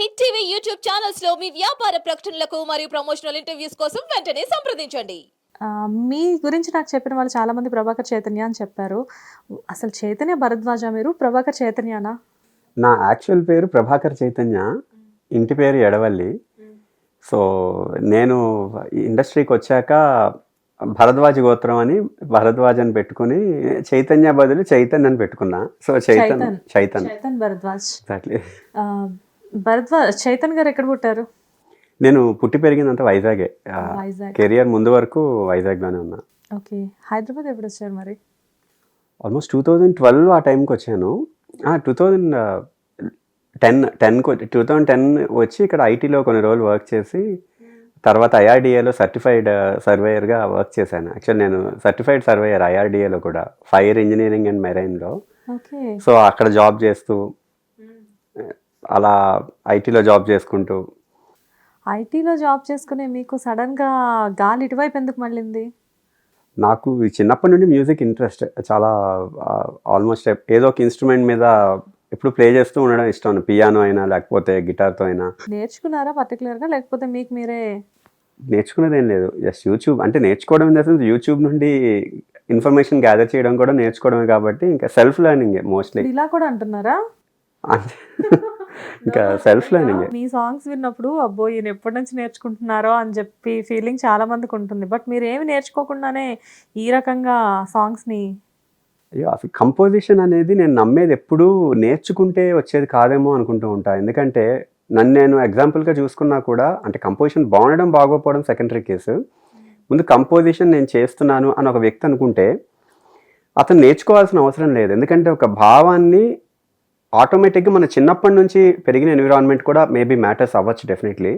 Hit TV YouTube ఛానల్స్లో మీ వ్యాపార ప్రకటనలకు మరియు ప్రమోషనల్ ఇంటర్వ్యూస్ కోసం వెంటనే సంప్రదించండి. ఆ, మీ గురించి నాకు చెప్పిన వాళ్ళు చాలా మంది ప్రభాకర్ చైతన్య అని చెప్పారు. అసలు చైతన్య భరద్వాజ మీరు ప్రభాకర్ చైతన్యనా? నా యాక్చువల్ పేరు ప్రభాకర్ చైతన్య. ఇంటి పేరు ఎడవల్లి. సో నేను ఇండస్ట్రీకి వచ్చాక భరద్వాజ్ గోత్రం అని భరద్వాజ్ అని పెట్టుకుని చైతన్య బదులు చైతన్ అని పెట్టుకున్నా. సో చైతన్ చైతన్. భరద్వాజ్. ఎగ్జాక్ట్లీ ఆ, భరద్వాజ్ చైతన్ గారు ఎక్కడ పుట్టారు? నేను పుట్టి పెరిగిందంతా వైజాగే. వైజాగ్. కెరియర్ ముందు వరకు వైజాగ్లోనే ఉన్నా. ఓకే. హైదరాబాద్ ఎప్పుడు వచ్చారు మరి? ఆల్మోస్ట్ టూ థౌజండ్ ట్వెల్వ్ ఆ టైంకి వచ్చాను. టూ థౌజండ్ టెన్ టెన్కి టూ థౌజండ్ టెన్ వచ్చి ఇక్కడ ఐటీలో కొన్ని రోజులు వర్క్ చేసి తర్వాత ఐఆర్డిఏలో సర్టిఫైడ్ సర్వేయర్గా వర్క్ చేశాను. యాక్చువల్ నేను సర్టిఫైడ్ సర్వేయర్ ఐఆర్డిఏలో కూడా ఫైర్ ఇంజనీరింగ్ అండ్ మెరైన్లో. సో అక్కడ జాబ్ చేస్తూ అలా ఐటీలో జాబ్ చేసుకుంటూ? ఐటీలో జాబ్ చేసుకునే మీకు సడన్గా గాలి ఇటువైపు ఎందుకు మళ్ళింది? నాకు చిన్నప్పటి నుండి మ్యూజిక్ ఇంట్రెస్ట్ చాలా ఆల్మోస్ట్ ఏదో ఒక ఇన్స్ట్రుమెంట్ మీద ఎప్పుడు ప్లే చేస్తూ ఉండడం ఇష్టం పియానో అయినా లేకపోతే గిటార్తో అయినా. నేర్చుకున్నారా పర్టికులర్గా లేకపోతే మీకు మీరే? నేర్చుకునేది ఏం లేదు. Just YouTube. అంటే నేర్చుకోవడం ఇన్ ద సెన్స్ యూట్యూబ్ నుండి ఇన్ఫర్మేషన్ గ్యాదర్ చేయడం కూడా నేర్చుకోవడమే కాబట్టి ఇంకా సెల్ఫ్ లెర్నింగ్ మోస్ట్లీ. ఇలా కూడా అంటున్నారా? ఇంకా సెల్ఫ్ లెర్నింగ్ మీ సాంగ్స్ విన్నప్పుడు అబ్బో ఈయన ఎప్పటి నుంచి నేర్చుకుంటున్నారో అని చెప్పి ఫీలింగ్ చాలా మందికి ఉంటుంది. బట్ మీరు ఏమి నేర్చుకోకుండానే ఈ రకంగా సాంగ్స్ని అయ్యో అసలు కంపోజిషన్ అనేది నేను నమ్మేది ఎప్పుడూ నేర్చుకుంటే వచ్చేది కాదేమో అనుకుంటూ ఉంటా. ఎందుకంటే నన్ను నేను ఎగ్జాంపుల్గా చూసుకున్నా కూడా అంటే కంపోజిషన్ బాగుండడం బాగోపోవడం సెకండరీ కేసు ముందు కంపోజిషన్ నేను చేస్తున్నాను అని ఒక వ్యక్తి అనుకుంటే అతను నేర్చుకోవాల్సిన అవసరం లేదు. ఎందుకంటే ఒక భావాన్ని ఆటోమేటిక్గా మన చిన్నప్పటి నుంచి పెరిగిన ఎన్విరాన్మెంట్ కూడా మేబీ మ్యాటర్స్ అవ్వచ్చు డెఫినెట్లీ.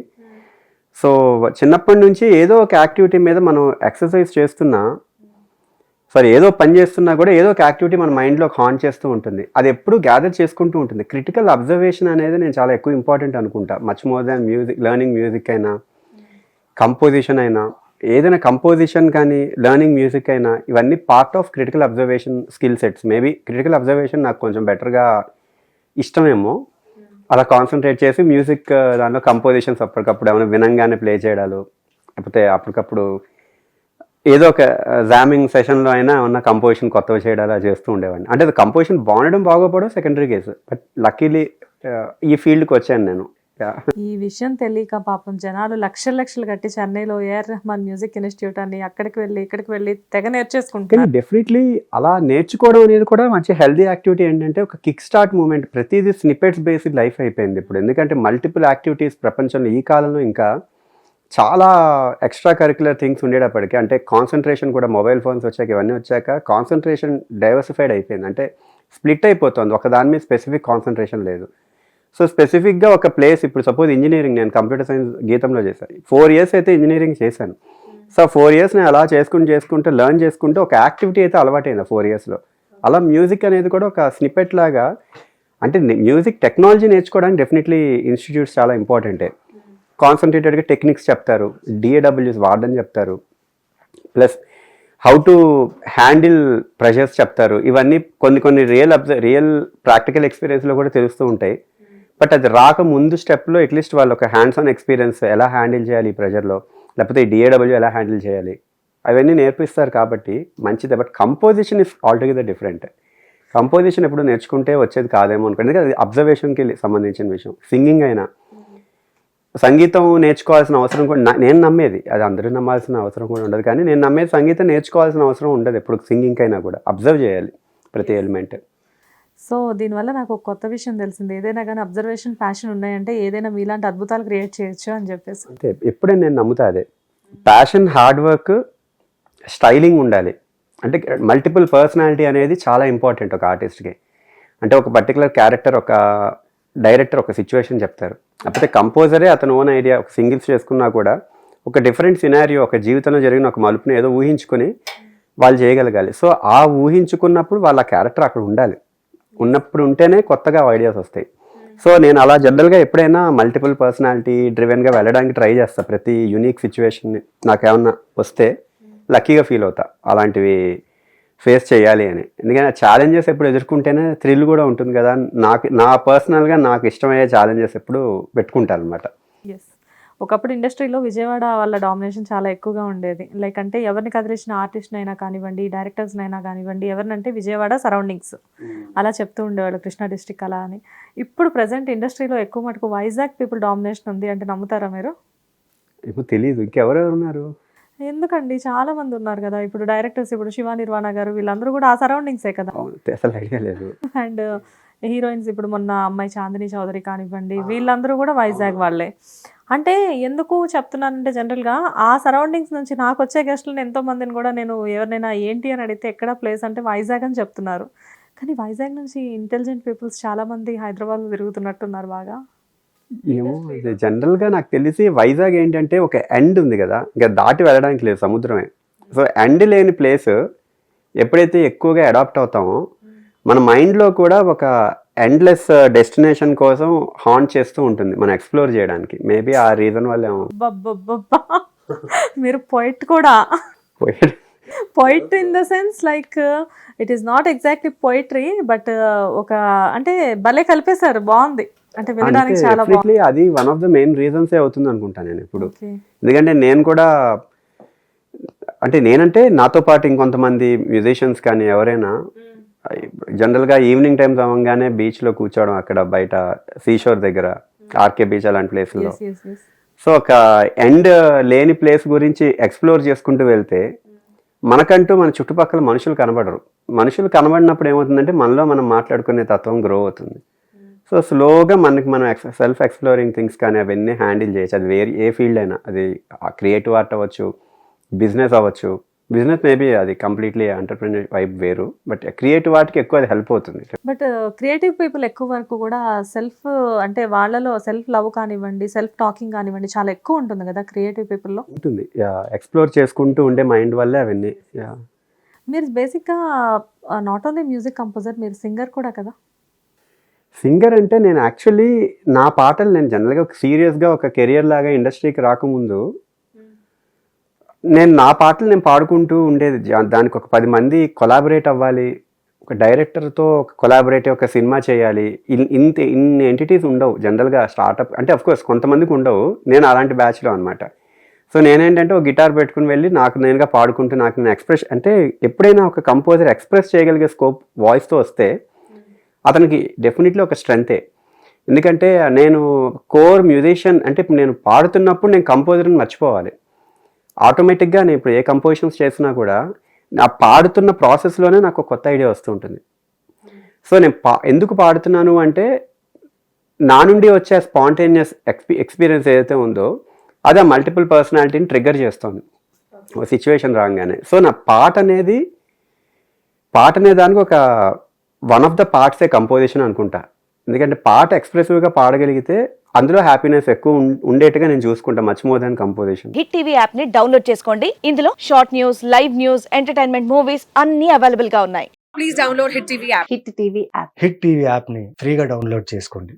సో చిన్నప్పటి నుంచి ఏదో ఒక యాక్టివిటీ మీద మనం ఎక్సర్సైజ్ చేస్తున్నా సారీ ఏదో పని చేస్తున్నా కూడా ఏదో ఒక యాక్టివిటీ మన మైండ్లో హాన్ చేస్తూ ఉంటుంది. అది ఎప్పుడు గ్యాదర్ చేసుకుంటూ ఉంటుంది. క్రిటికల్ అబ్జర్వేషన్ అనేది నేను చాలా ఎక్కువ ఇంపార్టెంట్ అనుకుంటా. Much more than music learning music అయినా కంపోజిషన్ అయినా ఏదైనా కంపోజిషన్ కానీ లెర్నింగ్ మ్యూజిక్ అయినా ఇవన్నీ part of critical observation skill sets. Maybe critical observation నాకు కొంచెం బెటర్గా ఇష్టమేమో. అలా కాన్సన్ట్రేట్ చేసి మ్యూజిక్ దానిలో కంపోజిషన్స్ అప్పటికప్పుడు ఏమైనా వినంగానే ప్లే చేయడాలు లేకపోతే అప్పటికప్పుడు ఏదో ఒక జామింగ్ సెషన్లో అయినా ఉన్న కంపోజిషన్ కొత్తవి చేయడం అలా చేస్తూ ఉండేవాడిని. అంటే అది కంపోజిషన్ బాగుండడం బాగోపోవడం సెకండరీ కేసు బట్ లక్కీలీ ఈ ఫీల్డ్కి వచ్చాను నేను. ఈ విషయం తెలియక పాపం జనాలు లక్షలు లక్షలు కట్టి చెన్నైలో ఏఆర్ రెహమాన్ మ్యూజిక్ ఇన్స్టిట్యూట్ అని అక్కడికి వెళ్ళి ఇక్కడికి వెళ్ళి తెగ కానీ నేర్చేసుకుంటున్నారు డెఫినెట్లీ అలా నేర్చుకోవడం అనేది కూడా మంచి హెల్దీ యాక్టివిటీ ఏంటంటే ఒక కిక్ స్టార్ట్ మూమెంట్. ప్రతిదీ స్నిపెట్స్ బేస్డ్ లైఫ్ అయిపోయింది ఇప్పుడు. ఎందుకంటే మల్టిపుల్ యాక్టివిటీస్ ప్రపంచంలో ఈ కాలంలో ఇంకా చాలా ఎక్స్ట్రా కరిక్యులర్ థింగ్స్ ఉండేటప్పటికి అంటే కాన్సన్ట్రేషన్ కూడా మొబైల్ ఫోన్స్ వచ్చాక ఇవన్నీ వచ్చాక కాన్సన్ట్రేషన్ డైవర్సిఫైడ్ అయిపోయింది. అంటే స్ప్లిట్ అయిపోతుంది. ఒక దాని మీద స్పెసిఫిక్ కాన్సన్ట్రేషన్ లేదు. సో స్పెసిఫిక్గా ఒక ప్లేస్ ఇప్పుడు సపోజ్ ఇంజనీరింగ్ నేను కంప్యూటర్ సైన్స్ గీతంలో చేశాను. ఫోర్ ఇయర్స్ అయితే ఇంజనీరింగ్ చేశాను. సో ఫోర్ ఇయర్స్ నేను అలా చేసుకుంటూ చేసుకుంటూ లెర్న్ చేసుకుంటూ ఒక యాక్టివిటీ అయితే అలవాటైంది ఫోర్ ఇయర్స్లో అలా మ్యూజిక్ అనేది కూడా ఒక స్నిపెట్ లాగా అంటే మ్యూజిక్ టెక్నాలజీ నేర్చుకోవడానికి డెఫినెట్లీ ఇన్స్టిట్యూట్స్ చాలా ఇంపార్టెంటే కాన్సన్ట్రేటెడ్గా టెక్నిక్స్ చెప్తారు డిఏడబ్ల్యూస్ వాడని చెప్తారు plus how to handle pressures చెప్తారు. ఇవన్నీ కొన్ని కొన్ని రియల్ అబ్జ రియల్ ప్రాక్టికల్ ఎక్స్పీరియన్స్లో కూడా తెలుస్తూ ఉంటాయి. బట్ అది రాక ముందు స్టెప్లో అట్లీస్ట్ వాళ్ళు ఒక హ్యాండ్స్ ఆన్ ఎక్స్పీరియన్స్ ఎలా హ్యాండిల్ చేయాలి ఈ ప్రెషర్లో లేకపోతే ఈ డిఏడబ్ల్యూ ఎలా హ్యాండిల్ చేయాలి? అవన్నీ నేర్పిస్తారు కాబట్టి మంచిదే. But composition is altogether different composition ఎప్పుడు నేర్చుకుంటే వచ్చేది కాదేమో అనుకోండి అది అబ్జర్వేషన్కి సంబంధించిన విషయం. సింగింగ్ అయినా. సంగీతం నేర్చుకోవాల్సిన అవసరం కూడా నేను నమ్మేది. అది అందరూ నమ్మాల్సిన అవసరం కూడా ఉండదు. కానీ నేను నమ్మేది సంగీతం నేర్చుకోవాల్సిన అవసరం ఉండదు ఎప్పుడు. సింగింగ్ అయినా కూడా. అబ్జర్వ్ చేయాలి ప్రతి ఎలిమెంట్ సో దీనివల్ల నాకు ఒక కొత్త విషయం తెలిసింది. ఏదైనా కానీ అబ్జర్వేషన్ ప్యాషన్ ఉన్నాయంటే ఏదైనా మీలాంటి అద్భుతాలు క్రియేట్ చేయొచ్చు అని చెప్పేసి. అంటే ఎప్పుడే నేను నమ్ముతా అదే. ప్యాషన్ హార్డ్ వర్క్ స్టైలింగ్ ఉండాలి. అంటే మల్టిపుల్ పర్సనాలిటీ అనేది చాలా ఇంపార్టెంట్ ఒక ఆర్టిస్ట్కి అంటే ఒక పర్టికులర్ క్యారెక్టర్ ఒక డైరెక్టర్ ఒక సిచ్యువేషన్ చెప్తారు. లేకపోతే కంపోజరే అతను ఓన్ ఐడియా ఒక సింగిల్స్ చేసుకున్నా కూడా ఒక డిఫరెంట్ సినారియో ఒక జీవితంలో జరిగిన ఒక మలుపుని ఏదో ఊహించుకొని వాళ్ళు చేయగలగాలి. సో ఆ ఊహించుకున్నప్పుడు వాళ్ళ క్యారెక్టర్ అక్కడ ఉండాలి. ఉన్నప్పుడు ఉంటేనే కొత్తగా ఐడియాస్ వస్తాయి. సో నేను అలా జనరల్గా ఎప్పుడైనా మల్టిపుల్ పర్సనాలిటీ డ్రివెన్గా వెళ్ళడానికి ట్రై చేస్తా. ప్రతి యూనిక్ సిచ్యువేషన్ నాకేమన్నా వస్తే లక్కీగా ఫీల్ అవుతా. అలాంటివి ఫేస్ చేయాలి అని. ఎందుకంటే ఛాలెంజెస్ ఎప్పుడు ఎదుర్కొంటేనే థ్రిల్ కూడా ఉంటుంది కదా. నాకు నా పర్సనల్గా నాకు ఇష్టమయ్యే ఛాలెంజెస్ ఎప్పుడు పెట్టుకుంటాను అనమాట ఒకప్పుడు ఇండస్ట్రీలో విజయవాడ వాళ్ళ డామినేషన్ చాలా ఎక్కువగా ఉండేది. లైక్ అంటే ఎవరిని కదిలించిన ఆర్టిస్ట్ అయినా కానివ్వండి డైరెక్టర్స్ అయినా కానివ్వండి ఎవరినంటే విజయవాడ సరౌండింగ్స్ అలా చెప్తూ ఉండేవాళ్ళు కృష్ణా డిస్టిక్ అలా అని. ఇప్పుడు ప్రజెంట్ ఇండస్ట్రీలో ఎక్కువ మటుకు వైజాగ్ పీపుల్ డామినేషన్ ఉంది అంటే నమ్ముతారా మీరు? ఇప్పుడు తెలియదు ఇంకెవరెవరు ఉన్నారు? ఎందుకండి? చాలా మంది ఉన్నారు కదా. ఇప్పుడు డైరెక్టర్స్ ఇప్పుడు శివ నిర్వాణ గారు వీళ్ళందరూ కూడా ఆ సరౌండింగ్సే కదా. అసలు ఐడియా లేదు. అండ్ హీరోయిన్స్ ఇప్పుడు మొన్న అమ్మాయి చాందిని చౌదరి కానివ్వండి వీళ్ళందరూ కూడా వైజాగ్ వాళ్ళే. అంటే ఎందుకు చెప్తున్నానంటే జనరల్గా ఆ సరౌండింగ్స్ నుంచి నాకు వచ్చే గెస్టులను ఎంతో మందిని కూడా నేను ఎవరినైనా ఏంటి అని అడిగితే ఎక్కడ ప్లేస్ అంటే వైజాగ్ అని చెప్తున్నారు. కానీ వైజాగ్ నుంచి ఇంటెలిజెంట్ పీపుల్స్ చాలామంది హైదరాబాద్లో తిరుగుతున్నట్టున్నారు బాగా. ఏమో ఇది జనరల్గా నాకు తెలిసి వైజాగ్ ఏంటంటే ఒక ఎండ్ ఉంది కదా ఇంకా దాటి వెళ్ళడానికి లేదు సముద్రమే. సో ఎండ్ లేని ప్లేస్ ఎప్పుడైతే ఎక్కువగా అడాప్ట్ అవుతామో మన మైండ్లో కూడా ఒక ఎండ్లెస్ డెస్టినేషన్ కోసం హాంట్ చేస్తూ ఉంటుంది. మనం ఎక్స్ప్లోర్ చేయడానికి. మేబీ ఆ రీజన్ వల్ల మీరు పొయిట్ కూడా. Poet in the sense like it is not exactly poetry but ఒక అంటే భలే కలిపేశారు. బాగుంది. అంటే వినడానికి చాలా అది వన్ ఆఫ్ ద మెయిన్ రీజన్సే అవుతుంది అనుకుంటాను నేను ఇప్పుడు. ఎందుకంటే నేను కూడా అంటే నేనంటే నాతో పాటు ఇంకొంతమంది మ్యూజిషియన్స్ కానీ ఎవరైనా జనరల్గా ఈవినింగ్ టైమ్స్ అవ్వగానే బీచ్లో కూర్చోవడం అక్కడ బయట సీషోర్ దగ్గర ఆర్కే బీచ్ అలాంటి ప్లేస్లో సో ఒక ఎండ్ లేని ప్లేస్ గురించి ఎక్స్ప్లోర్ చేసుకుంటూ వెళ్తే మనకంటూ మన చుట్టుపక్కల మనుషులు కనబడరు. మనుషులు కనబడినప్పుడు ఏమవుతుందంటే మనలో మనం మాట్లాడుకునే తత్వం గ్రో అవుతుంది. సో స్లోగా మనకి మనం సెల్ఫ్ ఎక్స్ప్లోరింగ్ థింగ్స్ కానీ అవన్నీ హ్యాండిల్ చేయొచ్చు. అది వేరే ఏ ఫీల్డ్ అయినా. అది క్రియేటివ్ ఆర్ట్ అవ్వచ్చు బిజినెస్ అవ్వచ్చు బిజినెస్ మేబీ అది కంప్లీట్లీ ఎంటర్ప్రినర్ వైబ్ వేరు బట్ క్రియేటివ్ ఆర్ట్కి ఎక్కువ అది హెల్ప్ అవుతుంది. బట్ క్రియేటివ్ పీపుల్ ఎక్కువ వరకు కూడా సెల్ఫ్ అంటే వాళ్ళలో సెల్ఫ్ లవ్ కానివ్వండి సెల్ఫ్ టాకింగ్ కానివ్వండి చాలా ఎక్కువ ఉంటుంది కదా క్రియేటివ్ పీపుల్లో ఉంటుంది. ఎక్స్ప్లోర్ చేసుకుంటూ ఉండే మైండ్ వల్లే అవన్నీ. మీరు బేసిక్గా నాట్ ఓన్లీ మ్యూజిక్ కంపోజర్ మీరు సింగర్ కూడా కదా? సింగర్ అంటే నేను యాక్చువల్లీ నా పాటలు నేను జనరల్గా ఒక సీరియస్గా ఒక కెరియర్ లాగా ఇండస్ట్రీకి రాకముందు నేను నా పాటలు నేను పాడుకుంటూ ఉండేది. దానికి ఒక పది మంది కొలాబరేట్ అవ్వాలి. ఒక డైరెక్టర్తో ఒక కొలాబరేట్ ఒక సినిమా చేయాలి. ఇన్- ఇంత ఇన్ని ఎంటిటీస్ ఉండవు. జనరల్గా స్టార్టప్ అంటే అఫ్కోర్స్ కొంతమందికి ఉండవు. నేను అలాంటి బ్యాచ్లో అనమాట సో నేనేంటంటే ఒక గిటార్ పెట్టుకుని వెళ్ళి నాకు నేనుగా పాడుకుంటూ నాకు నేను ఎక్స్ప్రెస్ అంటే ఎప్పుడైనా ఒక కంపోజర్ ఎక్స్ప్రెస్ చేయగలిగే స్కోప్ వాయిస్తో వస్తే అతనికి డెఫినెట్లీ ఒక స్ట్రెంతే ఎందుకంటే నేను కోర్ మ్యూజిషియన్ అంటే ఇప్పుడు నేను పాడుతున్నప్పుడు నేను కంపోజర్ని మర్చిపోవాలి. ఆటోమేటిక్గా నేను ఇప్పుడు ఏ కంపోజిషన్స్ చేసినా కూడా ఆ పాడుతున్న ప్రాసెస్లోనే నాకు కొత్త ఐడియా వస్తూ ఉంటుంది. సో నేను పా ఎందుకు పాడుతున్నాను అంటే నా నుండి వచ్చే స్పాంటేనియస్ ఎక్స్పీ ఎక్స్పీరియన్స్ ఏదైతే ఉందో అది ఆ మల్టిపుల్ పర్సనాలిటీని ట్రిగ్గర్ చేస్తుంది. ఒక సిచ్యువేషన్ రాగానే. సో నా పాట అనేది పాట అనే దానికి ఒక వన్ ఆఫ్ ద పార్ట్సే కంపోజిషన్ అనుకుంటా. ఎందుకంటే పాట ఎక్స్ప్రెసివ్గా పాడగలిగితే అందులో హ్యాపీనెస్ ఎక్కువ ఉండేట్టుగా నేను చూసుకుంటా much more than composition hit TV యాప్ని డౌన్లోడ్ చేసుకోండి. ఇందులో short news live news entertainment movies అన్ని అవైలబుల్గా ఉన్నాయి. హిట్ టీవీ యాప్ని ఫ్రీగా డౌన్లోడ్ చేసుకోండి.